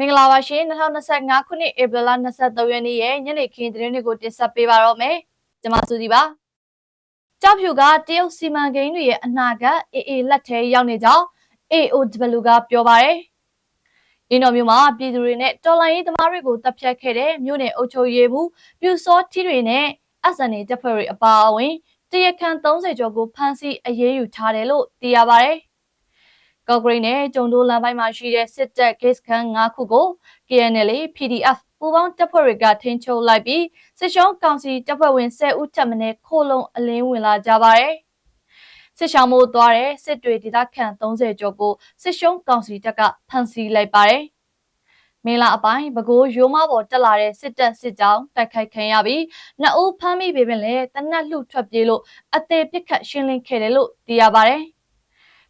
မင်္ဂလာပါရှင်2025ခုနှစ်ဧပြီလ23ရက်နေ့ရဲ့ညနေခင်းသတင်းတွေကိုတင်ဆက်ပေးပါတော့မယ်ကျွန်မစုစီပါကြောက်ဖြူကတရုတ်စီမံကိန်းတွေရဲ့အနာဂတ်အေးအေးလက်ထဲရောက်နေကြောင်း AOW ကပြောပါတယ်အင်းတော်မျိုးမှာပြည်သူတွေနဲ့တော်လိုင်းရေးသမားတွေကိုတပ်ဖြတ်ခဲ့တဲ့မြို့နယ်အုပ်ချုပ်ရေးမှုပြူစောထီတွေနဲ့အစံနေတပ်ဖွဲ့တွေအပါအဝင်တရခန်30ကျော်ကိုဖမ်းဆီးအရေးယူထားတယ်လို့သိရပါတယ် ကော့ဂရိတ်နဲ့ကျုံတိုးလမ်းပိုင်းမှာရှိတဲ့စစ်တပ်ဂိတ်ခန်း၅ခုကို KNL PDF ပူးပေါင်းတပ်ဖွဲ့တွေကထိန်းချုပ်လိုက်ပြီးစစ်ရှုံးကောင်စီတပ်ဖွဲ့ဝင်10ဦးထပ်မံခိုးလုံအလင်းဝင်လာကြပါတယ်။စစ်ရှောင်းမိုးသွားတဲ့စစ်တွေဒေသခံ30ကျော်ကိုစစ်ရှုံးကောင်စီတပ်ကဖမ်းဆီးလိုက်ပါတယ်။မင်းလာအပိုင်းပဲခူးရိုးမပေါ်တက်လာတဲ့စစ်တပ်စစ်ကြောင်းတိုက်ခိုက်ခံရပြီးနှစ်ဦးဖမ်းမိပေမဲ့လည်းတနက်လှထွက်ပြေးလို့အသေးပစ်ခတ်ရှင်းလင်းခဲ့တယ်လို့သိရပါတယ်။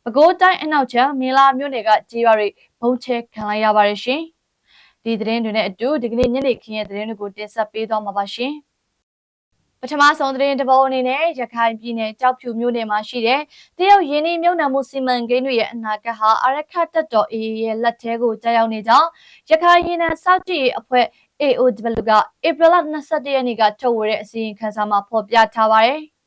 ပဲခူးတိုင်းအနောက်ချမ်းမင်းလာမြို့နယ်ကကြေးရွာတွေဘုံချဲခံလိုက်ရပါတယ်ရှင်။ဒီသတင်းတွေနဲ့အတူဒီကနေ့ညနေခင်းရဲ့သတင်းတွေကိုတင်ဆက်ပေးသွားမှာပါရှင်။ပထမဆုံးသတင်းတစ်ပုဒ်အနေနဲ့ရခိုင်ပြည်နယ်ကြောက်ဖြူမြို့နယ်မှာရှိတဲ့တရုတ်ရင်းနှီးမြှုပ်နှံမှုစီမံကိန်းတွေရဲ့အနာဂတ်ဟာအရခတ်တပ်တော် AA ရဲ့လက်ထဲကိုကြားရောက်နေကြောင်းရခိုင်ရင်းနှံစောက်ကြည့်အဖွဲ့ AOW ကဧပြီလ22ရက်နေ့ကထုတ်ဝေတဲ့အစီရင်ခံစာမှာဖော်ပြထားပါတယ်။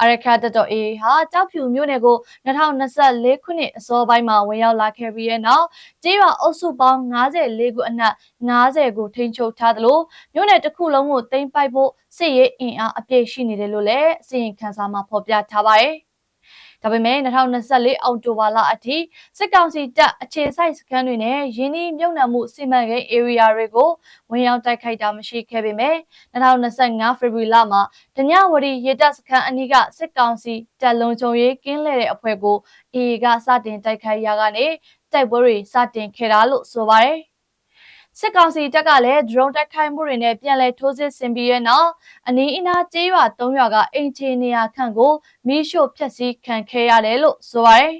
အရခတ်တတော်အေဟာကြောက်ဖြူမြို့နယ်ကို2024ခုနှစ်အစောပိုင်းမှာဝင်ရောက်လာခဲ့ပြီးတဲ့နောက်ကျေးရွာအုပ်စုပေါင်း54ခုအနက်90ကိုထိန်းချုပ်ထားသလိုမြို့နယ်တစ်ခုလုံးကိုသိမ်းပိုက်ဖို့စစ်ရေးအင်အားအပြည့်ရှိနေတယ်လို့လည်းအစီရင်ခံစာမှာဖော်ပြထားပါတယ်။ ဒါပေမဲ့2024အောက်တိုဘာလအထိစစ်ကောင်စီတပ်အခြေစိုက်စခန်းတွေနဲ့ရင်းနှီးမြှုပ်နှံမှုစီမံကိန်း area တွေကိုဝင်ရောက်တိုက်ခိုက်တာမရှိခဲ့ပေမဲ့2025ဖေဖော်ဝါရီလမှာဒညဝရီရေတပ်စခန်းအနီးကစစ်ကောင်စီတပ်လုံခြုံရေးကင်းလှည့်တဲ့အဖွဲ့ကို AA ကစတင်တိုက်ခိုက်ရာကနေတိုက်ပွဲတွေစတင်ခဲ့တာလို့ဆိုပါတယ် စစ်ကောင်စီတပ်ကလည်း drone တိုက်ခိုက်မှုတွေနဲ့ပြန်လည်ထိုးစစ်ဆင်ပြီးတဲ့နောက်အနီးအနားကျေးရွာ၃ရွာကအိမ်ခြေနေရာခန့်ကိုမီးရှို့ဖျက်ဆီးခံခဲ့ရတယ်လို့ဆိုပါတယ်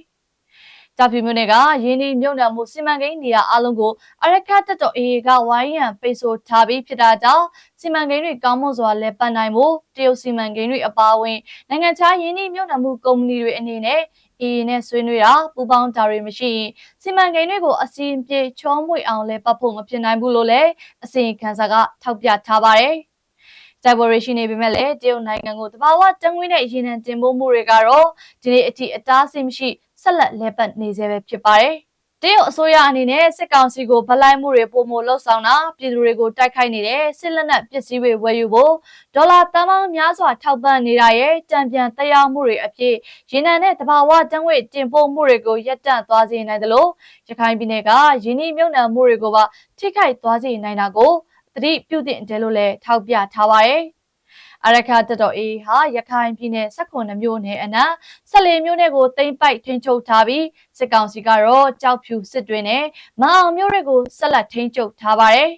။တာဖီမျိုးနယ်ကရင်းနှီးမြုပ်နှံမှုစီမံကိန်းနေရာအလုံးကိုအရခတ်တပ်တော် AA ကဝိုင်းရန်ပိတ်ဆို့ထားပြီးဖြစ်တာကြောင့်စီမံကိန်းတွေကောင်းမွန်စွာလည်ပတ်နိုင်မှုတရုတ်စီမံကိန်းတွေအပါအဝင်နိုင်ငံခြားရင်းနှီးမြုပ်နှံမှုကုမ္ပဏီတွေအနေနဲ့ အေးနဲ့ဆွေးနွေးတာပူပေါင်းတာတွေမရှိရင်စီမံကိန်းတွေကိုအစီအပြေချောမွေအောင်လဲပတ်ဖို့မဖြစ်နိုင်ဘူးလို့လည်းအစီရင်ခံစာကထောက်ပြထားပါတယ်။တိုက်ပွဲရရှိနေပေမဲ့လည်းတရုတ်နိုင်ငံကိုတဘာဝတန်ငွေနဲ့ရေနံတင်ပို့မှုတွေကတော့ဒီနေ့အထိအတားအဆီးမရှိဆက်လက်လဲပတ်နေဆဲပဲဖြစ်ပါတယ်။ တရုတ်အစိုးရအနေနဲ့စစ်ကောင်စီကိုဗလိုက်မှုတွေပုံမလှုပ်ဆောင်တာပြည်သူတွေကိုတိုက်ခိုက်နေတဲ့စစ်လက်နက်ပစ္စည်းတွေဝယ်ယူဖို့ဒေါ်လာတန်ပေါင်းများစွာထောက်ပံ့နေတာရဲ့တံပြန်တရားမှုတွေအဖြစ်ရင်းနှံတဲ့တဘာဝတန်ဝေတင်ပို့မှုတွေကိုရပ်တန့်သွားစေနိုင်တယ်လို့ရခိုင်ပြည်နယ်ကရင်းနှီးမြှုပ်နှံမှုတွေကိုပါထိခိုက်သွားစေနိုင်တာကိုသတိပြုသင့်တယ်လို့လည်းထောက်ပြထားပါတယ်။ အရခတတော်အေးဟာရခိုင်ပြည်နယ်16မြို့နယ်အနက်14မြို့နယ်ကိုတိမ့်ပိုက်ထိန်းချုပ်ထားပြီးစစ်ကောင်စီကတော့ကြောက်ဖြူစစ်တွေနဲ့မအောင်မြို့တွေကိုဆက်လက်ထိန်းချုပ်ထားပါတယ်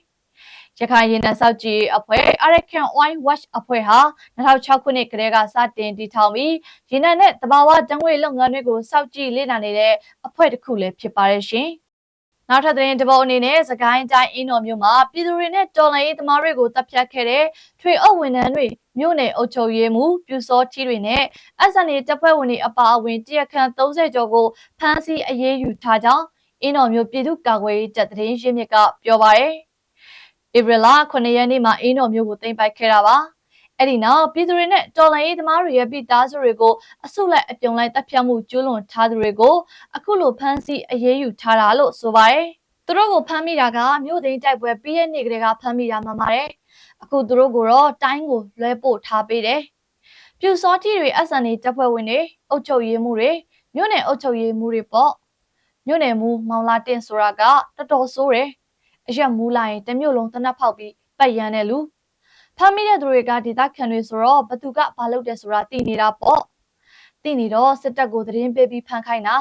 ရခိုင်ရင်နံဆောက်ကြည်အဖွဲ့ Arakan Oil Watch အဖွဲ့ဟာ2006ခုနှစ်ကတည်းကစတင်တည်ထောင်ပြီးရင်နံနဲ့တဘာဝတံငွေလုပ်ငန်းတွေကိုစောက်ကြည့်လေ့လာနေတဲ့အဖွဲ့တစ်ခုလည်းဖြစ်ပါတယ်ရှင်။ နောက်ထပ်သတင်းတစ်ပုဒ်အနေနဲ့စကိုင်းတိုင်းအင်းတော်မြို့မှာပြည်သူတွေနဲ့တော်လှန်ရေးသမားတွေကိုတပ်ဖြတ်ခဲ့တဲ့ထွေအုပ်ဝန်ထမ်းတွေမြို့နယ်အုပ်ချုပ်ရေးမှူးပြူစောထီတွေနဲ့ SNA တပ်ဖွဲ့ဝင်တွေအပါအဝင်တရခန့်30ကျော်ကိုဖမ်းဆီးအရေးယူထားကြောင်းအင်းတော်မြို့ပြည်သူ့ကာကွယ်ရေးတပ်သတင်းရင်းမြစ်ကပြောပါရယ်။ဧပြီလ9ရက်နေ့မှာအင်းတော်မြို့ကိုတင်ပိုက်ခဲ့တာပါ။ အဲ့ဒီနောက်ပြည်သူတွေနဲ့တော်လှန်ရေးသမားတွေရဲ့ပြည်သားစုတွေကိုအစုလိုက်အပြုံလိုက်တပ်ဖြတ်မှုကျူးလွန်ထားသူတွေကိုအခုလိုဖမ်းဆီးအရေးယူထားတာလို့ဆိုပါတယ်။သူတို့ကိုဖမ်းမိတာကမြို့သိမ်းတိုက်ပွဲပြီးရဲ့နေ့ကလေးကဖမ်းမိတာမှပါတယ်။အခုသူတို့ကိုတော့တိုင်းကိုလွှဲပို့ထားပေးတယ်။ပြူစောတိတွေ SNA တပ်ဖွဲ့ဝင်တွေအုပ်ချုပ်ရေးမှုတွေမြို့နယ်အုပ်ချုပ်ရေးမှုတွေပေါ့။မြို့နယ်မူမောင်လာတင်ဆိုတာကတော်တော်ဆိုးတယ်။အရက်မူးလိုက်ရင်တမျိုးလုံးတနက်ဖောက်ပြီးပတ်ရန်တဲ့လူ။ ဖမ်းမိတဲ့သူတွေကဒေသခံတွေဆိုတော့ဘသူကဘာလုပ်တယ်ဆိုတာသိနေတာပေါ့သိနေတော့စစ်တပ်ကိုသတင်းပေးပြီးဖမ်းခိုင်းတာ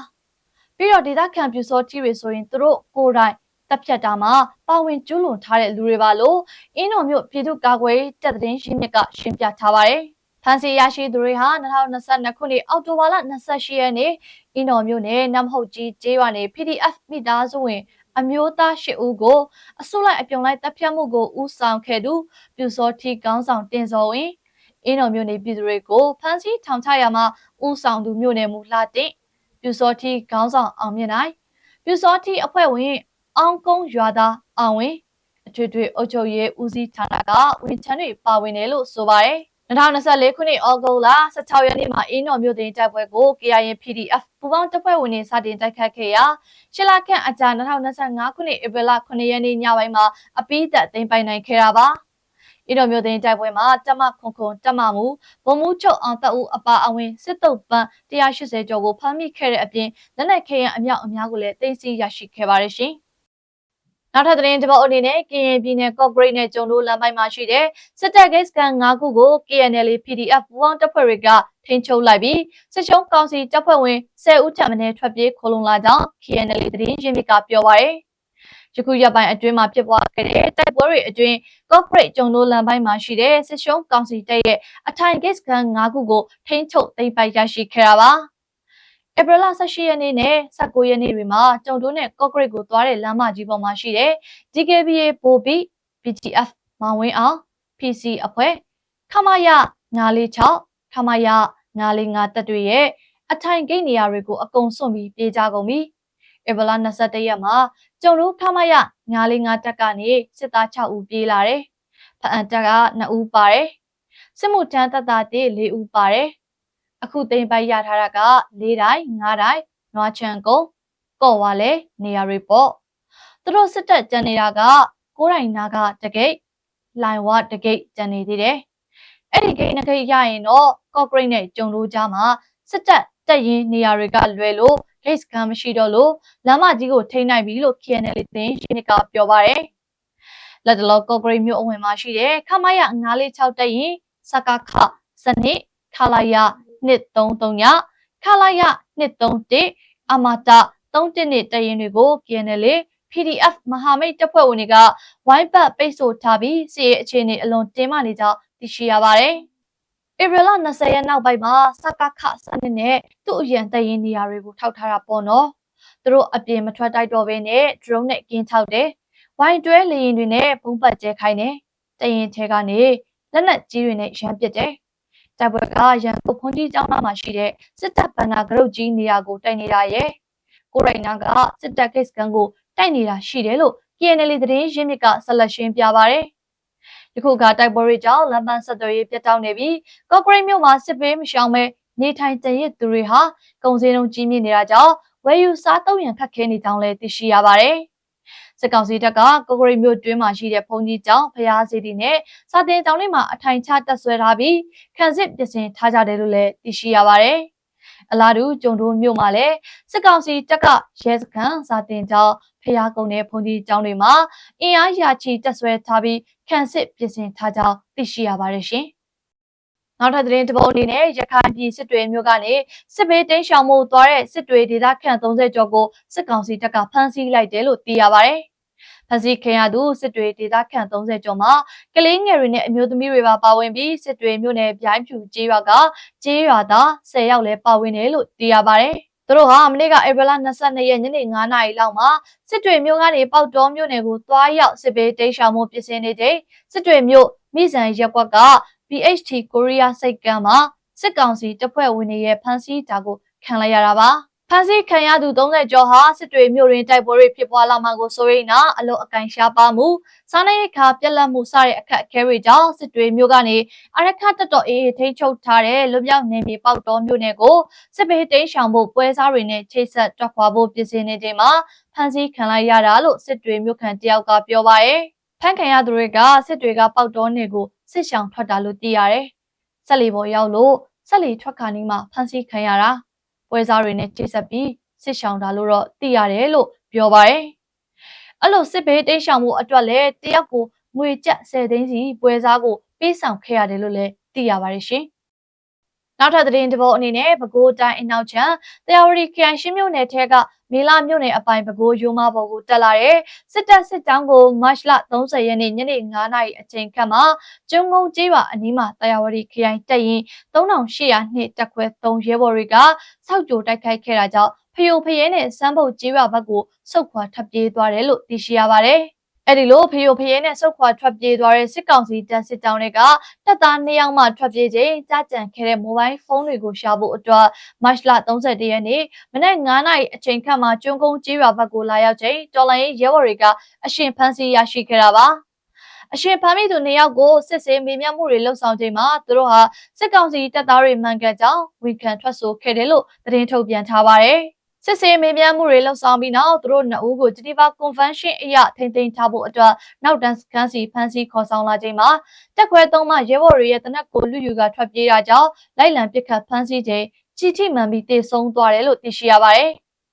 ပြီးတော့ဒေသခံပြူစောကြီးတွေဆိုရင်သူတို့ကိုယ်တိုင်တပ်ဖြတ်တာမှာပါဝင်ကျူးလွန်ထားတဲ့လူတွေပါလို့အင်းတော်မြို့ပြည်သူ့ကာကွယ်တပ်သတင်းရှင်းမြစ်ကရှင်းပြထားပါတယ်ဖန်စီရရှိသူတွေဟာ2022ခုနှစ်အောက်တိုဘာလ28ရက်နေ့အင်းတော်မြို့နယ်နမ်ဟုတ်ကြီးကျေးရွာနယ် PDF မိသားစုဝင် အမျိုးသား၈ဦးကိုအစုလိုက်အပြုံလိုက်တပ်ဖြတ်မှုကိုဦးဆောင်ခဲ့သူပြူစောထီကောင်းဆောင်တင်စောဝင်အင်းတော်မြို့နယ်ပြည်သူတွေကိုဖမ်းဆီးထောင်ချရာမှာဦးဆောင်သူမြို့နယ်မူလှတင်ပြူစောထီခေါင်းဆောင်အောင်မြင့်နိုင်ပြူစောထီအဖွဲ့ဝင် အောင်ကုန်းရွာသားအောင်ဝင်အထွေထွေအုပ်ချုပ်ရေးဦးစီးဌာနကဝန်ထမ်းတွေပါဝင်တယ်လို့ဆိုပါတယ် 2024ခုနှစ်ဩဂုတ်လ16ရက်နေ့မှာအင်းတော်မြို့တင်တိုက်ပွဲကို KIN PDF ပူးပေါင်းတပ်ဖွဲ့ဝင်တွေစတင်တိုက်ခတ်ခဲ့ရာရှလာခန့်အကြာ2025ခုနှစ်ဧပြီလ9ရက်နေ့ညပိုင်းမှာအပိသက်သိမ်းပိုင်နိုင်ခဲ့တာပါအင်းတော်မြို့တင်တိုက်ပွဲမှာတမခွန်ခွန်တမမူဗိုလ်မှူးချုပ်အောင်တပ်ဦးအပါအဝင်စစ်တုပ်ပန်း180ကျော်ကိုဖမ်းမိခဲ့တဲ့အပြင်လက်နက်ခဲယံအမြောက်အများကိုလည်းတင်စီရရှိခဲ့ပါတယ်ရှင်။ နောက်ထပ်သတင်းတစ်ပုဒ်အနေနဲ့ကရင်ပြည်နယ်ကော့ဂရိတ်နဲ့ကျုံတို့လမ်းပိုင်းမှာရှိတဲ့စစ်တပ်ဂိတ်စကန်၅ခုကို KNL PDF ပူးပေါင်းတပ်ဖွဲ့တွေကထိန်းချုပ်လိုက်ပြီးစစ်ချုံကောင်စီတပ်ဖွဲ့ဝင်10ဦးထပ်မံထွက်ပြေးခိုလုံလာကြောင်း KNL သတင်းရင်းမြစ်ကပြောပါရယ်ယခုရက်ပိုင်းအတွင်းမှာဖြစ်ပွားခဲ့တဲ့တိုက်ပွဲတွေအတွင်းကော့ဂရိတ်ကျုံတို့လမ်းပိုင်းမှာရှိတဲ့စစ်ချုံကောင်စီတပ်ရဲ့အထိုင်ဂိတ်စကန်၅ခုကိုထိန်းချုပ်သိမ်းပိုက်ရရှိခဲ့တာပါ။ ဧပြီလ18ရက်နေ့နဲ့19ရက်နေ့တွေမှာကျုံတိုးနဲ့ကော့ဂရိတ်ကိုသွားတဲ့လမ်းမကြီးပေါ်မှာရှိတဲ့ DKBA ပိုဘီ PTF မောင်ဝင်းအောင် PC အဖွဲ့ခမရ946ခမရ945တပ်တွေရဲ့အထိုင်ဂိတ်နေရာတွေကိုအကုန်စွန့်ပြီးပြေးကြကုန်ပြီဧပြီလ21ရက်မှာကျုံတိုးခမရ945တပ်ကနေစစ်သား6ဦးပြေးလာတယ်ဖအန်တပ်က2ဦးပါတယ်စစ်မှုထမ်းတပ်သား1 4ဦးပါတယ် အခုသိမ်းပိုက်ရထားတာက၄တိုင်း၅တိုင်းနွားချံကုန်းကော့ဝါလဲနေရာတွေပေါ့သူတို့စစ်တပ်ကြံနေတာကကိုးတိုင်နာကတကိတ်လိုင်ဝတကိတ်ကြံနေသေးတယ်အဲ့ဒီဂိတ်နှကိတ်ရရင်တော့ကော့ဂရိတ်နဲ့ကျုံလို့ကြားမှာစစ်တပ်တက်ရင်နေရာတွေကလွယ်လို့ဂိတ်စကန်မရှိတော့လို့လမ်းမကြီးကိုထိန်းနိုင်ပြီလို့ KNL သတင်းရှင်းကပြောပါရယ်လက်တလောကော့ဂရိတ်မြို့အဝင်မှာရှိတဲ့ခမရ946တက်ရင်စကခစနစ်ခလာရ 233ညခလာရ231အမတာ31နှစ်တရင်တွေကို KNL PDF မဟာမိတ်တပ်ဖွဲ့ဝင်တွေကဝိုင်းပတ်ပိတ်ဆို့ထားပြီးစီရဲ့အခြေအနေအလွန်တင်းမာနေကြောင်းသိရှိရပါတယ်။ဧပြီလ20ရက်နောက်ပိုင်းမှာစကခစနစ်နဲ့သူ့အရန်တရင်နေရာတွေကိုထောက်ထားတာပေါ့နော်။သူတို့အပြင်မထွက်တိုက်တော့ဘဲနဲ့ drone နဲ့ကင်းထောက်တယ်။ဝိုင်းတွဲလေရင်တွေနဲ့ပုံပတ်ကျဲခိုင်းတယ်။တရင်ထဲကနေလက်နက်ကြီးတွေနဲ့ရမ်းပစ်တယ် တိုက်ပွဲကရန်ကုန်ဖွန်ကြီးကျောင်းသားမှာရှိတဲ့စစ်တပ်ဗန္နာဂရုတ်ကြီးနေရာကိုတိုက်နေတာရဲ့ကိုရိုနာကစစ်တပ်ကိစ္စကန်ကိုတိုက်နေတာရှိတယ်လို့ KNL သတင်းရင်းမြစ်ကဆက်လက်ရှင်းပြပါရယ်ယခုကတိုက်ပွဲတွေကြောင့်လမ်းပန်းဆက်သွယ်ရေးပြတ်တောက်နေပြီးကော့ဂရိတ်မြို့မှာစစ်ပေးမရှောင်ပဲနေထိုင်တရစ်သူတွေဟာကုန်စည်နှုန်းကြီးမြင့်နေတာကြောင့်ဝယ်ယူစားသုံးရန်ခက်ခဲနေကြောင်းလည်းသိရှိရပါတယ်။ စစ်ကောင်စီတပ်ကကိုကရိတ်မြို့တွင်းမှာရှိတဲ့ဘုံကြီးကျောင်းဖျားစီတီနဲ့စာတင်ကျောင်းတွေမှာအထိုင်ချတက်ဆွဲထားပြီးခံစစ်ပြင်ဆင်ထားကြတယ်လို့လည်းသိရှိရပါတယ်။အလားတူကျုံတိုးမြို့မှာလည်းစစ်ကောင်စီတပ်ကရဲစခန်းစာတင်ကျောင်းဖျားကုန်းနဲ့ဘုံကြီးကျောင်းတွေမှာအင်အားရာချီတက်ဆွဲထားပြီးခံစစ်ပြင်ဆင်ထားကြောင်းသိရှိရပါတယ်ရှင်။နောက်ထပ်သတင်းတစ်ပုဒ်အနေနဲ့ရခိုင်ပြည်စစ်တွေမျိုးကနေစစ်ဘေးတင်းရှောင်မှုသွားတဲ့စစ်တွေဒေသခံ30ကျော်ကိုစစ်ကောင်စီတပ်ကဖမ်းဆီးလိုက်တယ်လို့သိရပါတယ် ဖမ်းဆီးခံရသူစစ်တွေဒေသခံ30ကျော်မှာကလေးငယ်တွေနဲ့အမျိုးသမီးတွေပါပါဝင်ပြီးစစ်တွေမြို့နယ်ပြိုင်းဖြူကျေးရွာကကျေးရွာသား10ယောက်လည်းပါဝင်တယ်လို့သိရပါတယ်။သူတို့ဟာမနေ့ကဧပြီလ22ရက်ညနေ9နာရီလောက်မှာစစ်တွေမြို့ကနေပေါက်တော်မြို့နယ်ကိုသွားရောက်စစ်ဘေးတိတ်ရှောင်မှုပြင်ဆင်နေချိန်စစ်တွေမြို့မိစံရက်ကွက်က BHT ကိုရီးယားစိတ်ကမ်းမှာစစ်ကောင်စီတပ်ဖွဲ့ဝင်တွေရဲ့ဖမ်းဆီးတာကိုခံလိုက်ရတာပါ။ ဖမ်းဆီးခံရသူ30ကျော်ဟာစစ်တွေမြို့တွင်တိုက်ပွဲတွေဖြစ်ပွားလာမှကိုစိုးရိမ်နာအလို့အကင်ရှားပါမှုစားနပ်ရိက္ခာပြက်လက်မှုစတဲ့အခက်အခဲတွေကြောင့်စစ်တွေမြို့ကနေအရခတ်တတော်အေးထိန်းချုပ်ထားတဲ့လွမြောက်နေမြေပေါက်တော်မြို့နယ်ကိုစစ်ဘေးတိမ်းရှောင်ဖို့ပွဲစားတွေနဲ့ချိတ်ဆက်တွက်ခွာဖို့ပြင်ဆင်နေချိန်မှာဖမ်းဆီးခံလိုက်ရတာလို့စစ်တွေမြို့ခံတယောက်ကပြောပါရယ်ဖမ်းခံရသူတွေကစစ်တွေကပေါက်တော်နယ်ကိုစစ်ရှောင်ထွက်တာလို့သိရတယ်ဆက်လီပေါ်ရောက်လို့ဆက်လီထွက်ခါနီးမှာဖမ်းဆီးခံရတာ ပွဲစားတွေနဲ့ချိတ်ဆက်ပြီးစစ်ရှောင်တာလို့တော့သိရတယ်လို့ပြောပါတယ်။အဲ့လိုစစ်ဘေးတိတ်ရှောင်မှုအတွက်လည်းတယောက်ကိုငွေကျပ်10သိန်းစီပွဲစားကိုပေးဆောင်ခဲ့ရတယ်လို့လည်းသိရပါတယ်ရှင်။နောက်ထပ်သတင်းတစ်ပုဒ်အနေနဲ့ပဲခူးတိုင်းအနောက်ချမ်းတရာဝတီခရိုင်ရှင်းမြို့နယ်ထဲက မေလာမြို့နယ်အပိုင်ပဲခူးရိုးမဘော်ကိုတက်လာတဲ့စစ်တပ်စစ်တောင်းကိုမတ်လ30ရက်နေ့ညနေ9နာရီအချိန်ခန့်မှာကျွန်းကုန်းကျေးရွာအနီးမှာတရာဝတီခရိုင်တပ်ရင်း3800နှစ်တက်ခွဲ3ရဲဘော်တွေကစောက်ကြိုတိုက်ခိုက်ခဲ့တာကြောင့်ဖယိုဖယဲနဲ့စမ်းပုတ်ကျေးရွာဘက်ကိုစုတ်ခွာထပ်ပြေးသွားတယ်လို့သိရှိရပါတယ်။ အဲ့ဒီလိုဖယိုဖယဲနဲ့ဆုတ်ခွာထွက်ပြေးသွားတဲ့စစ်ကောင်စီတပ်စစ်တောင်းတွေကတပ်သား၂ယောက်မှထွက်ပြေးချိန်ကြားကြံခဲ့တဲ့မိုဘိုင်းဖုန်းတွေကိုရှာဖို့အတွက်မတ်လ31ရက်နေ့မနက်9:00နာရီအချိန်ခန့်မှာကျွန်းကုန်းကျေးရွာဘက်ကိုလာရောက်ချိန်တော်လိုင်းရဲဘော်တွေကအရှင်ဖမ်းဆီးရရှိခဲ့တာပါအရှင်ဖမ်းမိသူနှစ်ယောက်ကိုစစ်ဆေးမေးမြန်းမှုတွေလှုပ်ဆောင်ချိန်မှာသူတို့ဟာစစ်ကောင်စီတပ်သားတွေမှန်ကန်ကြောင်းဝန်ခံထွက်ဆိုခဲ့တယ်လို့သတင်းထုတ်ပြန်ထားပါတယ်။ စစ်ဆေးမေးမြန်းမှုတွေလှုပ်ဆောင်ပြီးနောက်သူတို့နှစ်ဦးကို Geneva Convention အရထိန်းသိမ်းထားဖို့အတွက်နောက်တန်းစခန်းစီဖမ်းဆီးခေါ်ဆောင်လာချိန်မှာတက်ခွဲသုံးမှရဲဘော်တွေရဲ့တနက်ကိုလူယူကထွက်ပြေးတာကြောင့်လိုက်လံပစ်ခတ်ဖမ်းဆီးချိန်ကြီးထိမှန်ပြီးတေဆုံးသွားတယ်လို့သိရှိရပါတယ်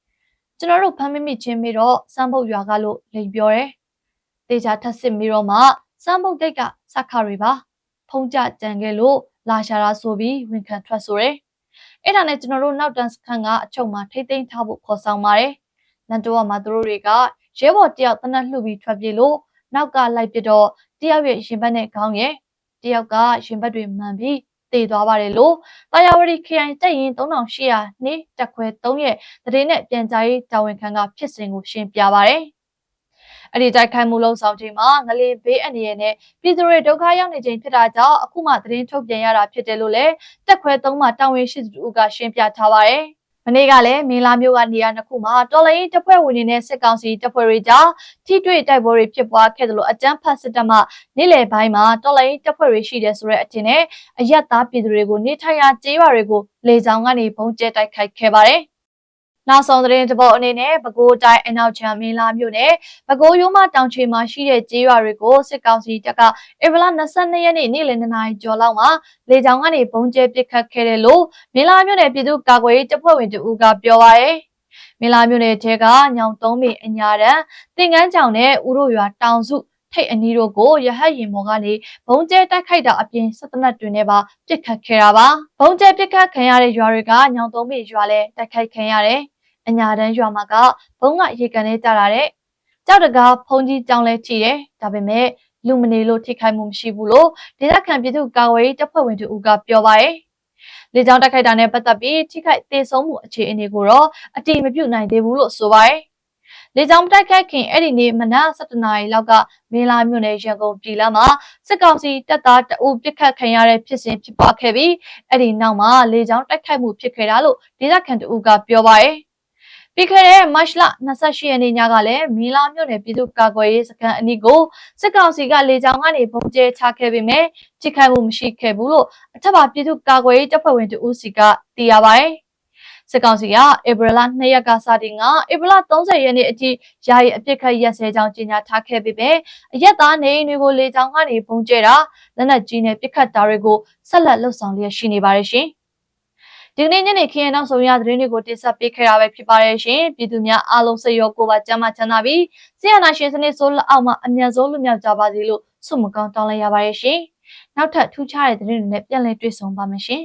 ။ကျွန်တော်တို့ဖမ်းမိမိချင်းပြီးတော့စမ်းပုတ်ရွာကလို့လိန်ပြောတယ်။တေချာထပ်စစ်ပြီးတော့မှစမ်းပုတ်တိတ်ကစခါတွေပါဖုံးကြကြံခဲ့လို့လာရှာတာဆိုပြီးဝန်ခံထွက်ဆိုတယ်။ အဲ့ဒါနဲ့ကျွန်တော်တို့နောက်တန်းစခန်းကအချုပ်မှာထိမ့်သိမ်းထားဖို့ခေါ်ဆောင်ပါတယ်။လန်တော်မှာသူတို့တွေကရဲဘော်တယောက်တနက်လှုပ်ပြီးထွက်ပြေးလို့နောက်ကလိုက်ပြတော့တယောက်ရဲ့ရင်ဘတ်နဲ့ခေါင်းရဲ့တယောက်ကရင်ဘတ်တွေမှန်ပြီးတည်သွားပါတယ်လို့တာယာဝတီခရိုင်တက်ရင်3800နှစ်တက်ခွဲ3ရဲ့တရင်နဲ့ပြန်ကြားရေးတာဝန်ခံကဖြစ်စဉ်ကိုရှင်းပြပါတယ်။ အဲ့ဒီတိုက်ခိုက်မှုလုံးဆောင်ချိန်မှာငလင်ဘေးအန္တရာယ်နဲ့ပြည်သူတွေဒုက္ခရောက်နေချိန်ဖြစ်တာကြောင့်အခုမှသတင်းထုတ်ပြန်ရတာဖြစ်တယ်လို့လည်းတက်ခွဲ3မှာတာဝန်ရှိသူကရှင်းပြထားပါတယ်။မနေ့ကလည်းမင်းလာမျိုးကနေရာနှစ်ခုမှာတော်လိုင်းတပ်ဖွဲ့ဝင်တွေနဲ့စစ်ကောင်စီတပ်ဖွဲ့တွေကြားထိတွေ့တိုက်ပွဲတွေဖြစ်ပွားခဲ့တယ်လို့အကြမ်းဖက်စစ်တပ်မှနေ့လယ်ပိုင်းမှာတော်လိုင်းတပ်ဖွဲ့တွေရှိတယ်ဆိုတဲ့အထင်နဲ့အရက်သားပြည်သူတွေကိုနေထိုင်ရာကျေးရွာတွေကိုလေကြောင်းကနေဘုံကျဲတိုက်ခိုက်ခဲ့ပါတယ်။ နောက်ဆုံးသတင်းတစ်ပုဒ်အနေနဲ့ပဲခူးတိုင်းအနောက်ချမ်းမင်းလာမြို့နယ်ပဲခူးရိုးမတောင်ချေမှာရှိတဲ့ကျေးရွာတွေကိုစစ်ကောင်စီတပ်ကဧပြီလ22ရက်နေ့နေ့လယ်2နာရီကျော်လောက်မှာလေကြောင်းကနေပုံကျဲပစ်ခတ်ခဲ့တယ်လို့မင်းလာမြို့နယ်ပြည်သူ့ကာကွယ်ရေးတပ်ဖွဲ့ဝင်တို့ကပြောပါရယ်မင်းလာမြို့နယ်ထဲကညောင်သုံးပင်အညာတန်းတင်ကန်းချောင်နဲ့ဥရိုရွာတောင်စုထိတ်အနီးတို့ကိုရဟတ်ရင်မော်ကနေဘုံကျဲတိုက်ခိုက်တာအပြင်စက်တနတ်တွင်နဲ့ပါပစ်ခတ်ခဲ့တာပါဘုံကျဲပစ်ခတ်ခံရတဲ့ရွာတွေကညောင်သုံးပင်ရွာလဲတိုက်ခိုက်ခံရတယ် အညာတန်းရွာမှာကဘုံကရေကန်လေးကြလာတဲ့ကြောက်တကားဖုန်ကြီးကြောင်းလဲထိတယ်ဒါပေမဲ့လူမနေလို့ထိခိုက်မှုမရှိဘူးလို့ဒေသခံပြည်သူကာကွယ်ရေးတပ်ဖွဲ့ဝင်တို့ကပြောပါရယ်လေကြောင်းတိုက်ခိုက်တာနဲ့ပတ်သက်ပြီးထိခိုက်ဒေဆုံးမှုအခြေအနေကိုတော့အတိမပြုနိုင်သေးဘူးလို့ဆိုပါရယ်လေကြောင်းတိုက်ခိုက်ခင်အဲ့ဒီနေ့မနက်7:00နာရီလောက်ကမင်းလာမြို့နယ်ရန်ကုန်ပြည်လမ်းမှာစစ်ကောင်စီတပ်သားတအုပ်ပစ်ခတ်ခံရတဲ့ဖြစ်စဉ်ဖြစ်ပွားခဲ့ပြီးအဲ့ဒီနောက်မှာလေကြောင်းတိုက်ခိုက်မှုဖြစ်ခဲ့တာလို့ဒေသခံတအုပ်ကပြောပါရယ် ပြီးခဲ့တဲ့မတ်လ28ရက်နေ့ညကလည်းမီလာမြို့နယ်ပြည်သူ့ကာကွယ်ရေးစခန်းအနီးကိုစစ်ကောင်စီကလေကြောင်းကနေပုံကျဲချခဲ့ပေမဲ့ထိခိုက်မှုမရှိခဲ့ဘူးလို့အထက်ပါပြည်သူ့ကာကွယ်ရေးတပ်ဖွဲ့ဝင်တို့စီကသိရပါတယ်။စစ်ကောင်စီကဧပြီလ2ရက်ကစတင်ကဧပြီလ30ရက်နေ့အထိယာယီအပြစ်ခတ်ရက်စဲကြောင်းကြေညာထားခဲ့ပေမဲ့အရက်သားနေအိမ်တွေကိုလေကြောင်းကနေပုံကျဲတာလက်နက်ကြီးနဲ့ပစ်ခတ်တာတွေကိုဆက်လက်လှုပ်ဆောင်လျက်ရှိနေပါတယ်ရှင်။ ဒီကနေ့ညနေခင်းနောက်ဆုံးရသတင်းတွေကိုတင်ဆက်ပေးခဲ့တာပဲဖြစ်ပါတယ်ရှင်ပြည်သူများအားလုံးစိတ်ရောကိုယ်ပါကျမ်းမာချမ်းသာပြီးဆီယနာရှင်စနစ်ဆိုးလက်အောက်မှာအမြန်ဆုံးလွတ်မြောက်ကြပါစေလို့ဆုမကောင်းတောင်းလိုက်ရပါတယ်ရှင်နောက်ထပ်ထူးခြားတဲ့သတင်းတွေနဲ့ပြန်လည်တွေ့ဆုံပါမယ်ရှင်